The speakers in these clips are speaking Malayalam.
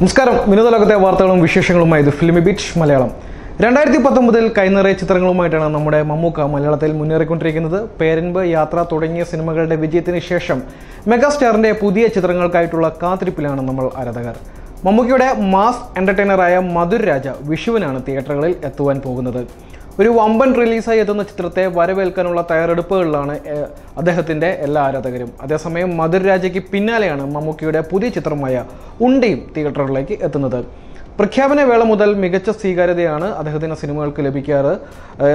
നമസ്കാരം. വിനോദലോകത്തെ വാർത്തകളും വിശേഷങ്ങളുമായി ഇത് ഫിലിമി ബീച്ച് മലയാളം. രണ്ടായിരത്തി പത്തൊമ്പതിൽ കൈനിറയ ചിത്രങ്ങളുമായിട്ടാണ് നമ്മുടെ മമ്മൂക്ക മലയാളത്തിൽ മുന്നേറിക്കൊണ്ടിരിക്കുന്നത്. പേരൻപ് യാത്ര തുടങ്ങിയ സിനിമകളുടെ വിജയത്തിന് ശേഷം മെഗാസ്റ്റാറിന്റെ പുതിയ ചിത്രങ്ങൾക്കായിട്ടുള്ള കാത്തിരിപ്പിലാണ് നമ്മൾ ആരാധകർ. മമ്മൂക്കയുടെ മാസ് എന്റർടൈനറായ മധുർ രാജ വിഷുവിനാണ് തിയേറ്ററുകളിൽ എത്തുവാൻ പോകുന്നത്. ഒരു വമ്പൻ റിലീസായി എത്തുന്ന ചിത്രത്തെ വരവേൽക്കാനുള്ള തയ്യാറെടുപ്പുകളിലാണ് അദ്ദേഹത്തിന്റെ എല്ലാ ആരാധകരും. അതേസമയം മധുർ രാജയ്ക്ക് പിന്നാലെയാണ് മമ്മൂക്കിയുടെ പുതിയ ചിത്രമായ ഉണ്ടയും തിയേറ്ററുകളിലേക്ക് എത്തുന്നത്. പ്രഖ്യാപന വേള മുതൽ മികച്ച സ്വീകാര്യതയാണ് അദ്ദേഹത്തിന്റെ സിനിമകൾക്ക് ലഭിക്കാറ്.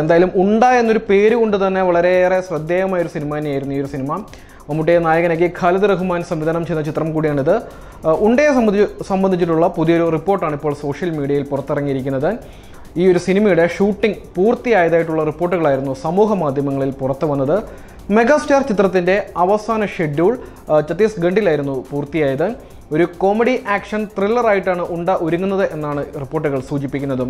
എന്തായാലും ഉണ്ട എന്നൊരു പേര് കൊണ്ട് തന്നെ വളരെയേറെ ശ്രദ്ധേയമായ ഒരു സിനിമ തന്നെയായിരുന്നു ഈ ഒരു സിനിമ. മമ്മൂട്ടിയെ നായകനാക്കി ഖാലിദ് റഹ്മാൻ സംവിധാനം ചെയ്ത ചിത്രം കൂടിയാണിത്. ഉണ്ടയെ സംബന്ധിച്ച് സംബന്ധിച്ചിട്ടുള്ള പുതിയൊരു റിപ്പോർട്ടാണ് ഇപ്പോൾ സോഷ്യൽ മീഡിയയിൽ പുറത്തിറങ്ങിയിരിക്കുന്നത്. ഈ ഒരു സിനിമയുടെ ഷൂട്ടിംഗ് പൂർത്തിയായതായിട്ടുള്ള റിപ്പോർട്ടുകളായിരുന്നു സമൂഹ മാധ്യമങ്ങളിൽ പുറത്തു വന്നത്. മെഗാസ്റ്റാർ ചിത്രത്തിന്റെ അവസാന ഷെഡ്യൂൾ ഛത്തീസ്ഗഡിലായിരുന്നു പൂർത്തിയായത്. ഒരു കോമഡി ആക്ഷൻ ത്രില്ലറായിട്ടാണ് ഉണ്ട ഒരുങ്ങുന്നത് എന്നാണ് റിപ്പോർട്ടുകൾ സൂചിപ്പിക്കുന്നതും.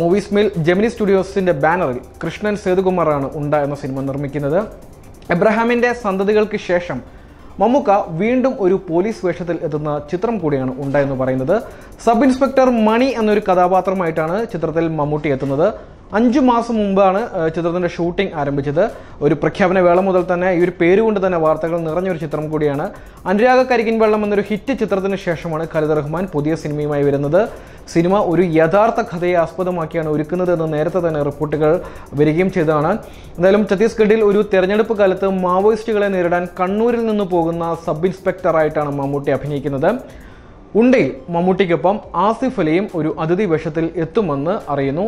മൂവീസ് മിൽ ജെമിനി സ്റ്റുഡിയോസിന്റെ ബാനറിൽ കൃഷ്ണൻ സേതുകുമാറാണ് ഉണ്ട എന്ന സിനിമ നിർമ്മിക്കുന്നത്. എബ്രഹാമിന്റെ സന്തതികൾക്ക് ശേഷം മമ്മൂക്ക വീണ്ടും ഒരു പോലീസ് വേഷത്തിൽ എത്തുന്ന ചിത്രം കൂടിയാണ് ഉണ്ടായെന്ന് പറയുന്നത്. സബ് ഇൻസ്പെക്ടർ മണി എന്നൊരു കഥാപാത്രമായിട്ടാണ് ചിത്രത്തിൽ മമ്മൂട്ടി എത്തുന്നത്. അഞ്ചു മാസം മുമ്പാണ് ചിത്രത്തിന്റെ ഷൂട്ടിംഗ് ആരംഭിച്ചത്. ഒരു പ്രഖ്യാപന വേള മുതൽ തന്നെ ഈ ഒരു പേരുകൊണ്ട് തന്നെ വാർത്തകൾ നിറഞ്ഞൊരു ചിത്രം കൂടിയാണ്. അനുരാഗ കരികിൻ വെള്ളം എന്നൊരു ഹിറ്റ് ചിത്രത്തിന് ശേഷമാണ് ഖലിദ് റഹ്മാൻ പുതിയ സിനിമയുമായി വരുന്നത്. സിനിമ ഒരു യഥാർത്ഥ കഥയെ ആസ്പദമാക്കിയാണ് ഒരുക്കുന്നത് എന്ന് നേരത്തെ തന്നെ റിപ്പോർട്ടുകൾ വരികയും ചെയ്തതാണ്. എന്തായാലും ഛത്തീസ്ഗഡിൽ ഒരു തെരഞ്ഞെടുപ്പ് കാലത്ത് മാവോയിസ്റ്റുകളെ നേരിടാൻ കണ്ണൂരിൽ നിന്ന് പോകുന്ന സബ് ഇൻസ്പെക്ടറായിട്ടാണ് മമ്മൂട്ടി അഭിനയിക്കുന്നത്. ഉണ്ടയിൽ മമ്മൂട്ടിക്കൊപ്പം ആസിഫ് അലിയും ഒരു അതിഥി വേഷത്തിൽ എത്തുമെന്ന് അറിയുന്നു.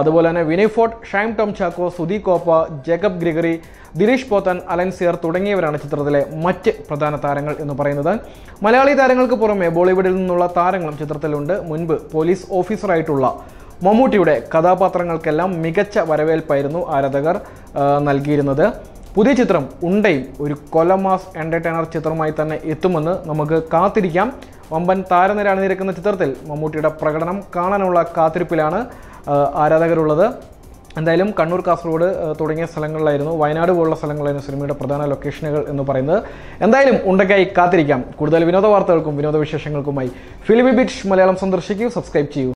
അതുപോലെ തന്നെ വിനയ് ഫോർട്ട് ഷൈം ടോം ചാക്കോ സുധി കോപ്പ ജേക്കബ് ഗ്രിഗറി ദിനേഷ് പോത്തൻ അലൻ സിയർ തുടങ്ങിയവരാണ് ചിത്രത്തിലെ മറ്റ് പ്രധാന താരങ്ങൾ എന്ന് പറയുന്നത്. മലയാളി താരങ്ങൾക്ക് പുറമെ ബോളിവുഡിൽ നിന്നുള്ള താരങ്ങളും ചിത്രത്തിലുണ്ട്. മുൻപ് പോലീസ് ഓഫീസറായിട്ടുള്ള മമ്മൂട്ടിയുടെ കഥാപാത്രങ്ങൾക്കെല്ലാം മികച്ച വരവേൽപ്പായിരുന്നു ആരാധകർ നൽകിയിരുന്നത്. പുതിയ ചിത്രം ഉണ്ടയും ഒരു കൊലമാസ് എന്റർടൈനർ ചിത്രമായി തന്നെ എത്തുമെന്ന് നമുക്ക് കാത്തിരിക്കാം. വമ്പൻ താരനിര അണിനിരക്കുന്ന ചിത്രത്തിൽ മമ്മൂട്ടിയുടെ പ്രകടനം കാണാനുള്ള കാത്തിരിപ്പിലാണ് ആരാധകരുള്ളത്. എന്തായാലും കണ്ണൂർ കാസർഗോഡ് തുടങ്ങിയ സ്ഥലങ്ങളിലായിരുന്നു വയനാട് പോലുള്ള സ്ഥലങ്ങളായിരുന്നു സിനിമയുടെ പ്രധാന ലൊക്കേഷനുകൾ എന്ന് പറയുന്നത്. എന്തായാലും ഉണ്ടക്കായി കാത്തിരിക്കാം. കൂടുതൽ വിനോദ വാർത്തകൾക്കും വിനോദ വിശേഷങ്ങൾക്കുമായി ഫിലിമി ബിറ്റ് മലയാളം സന്ദർശിക്കൂ. സബ്സ്ക്രൈബ് ചെയ്യൂ.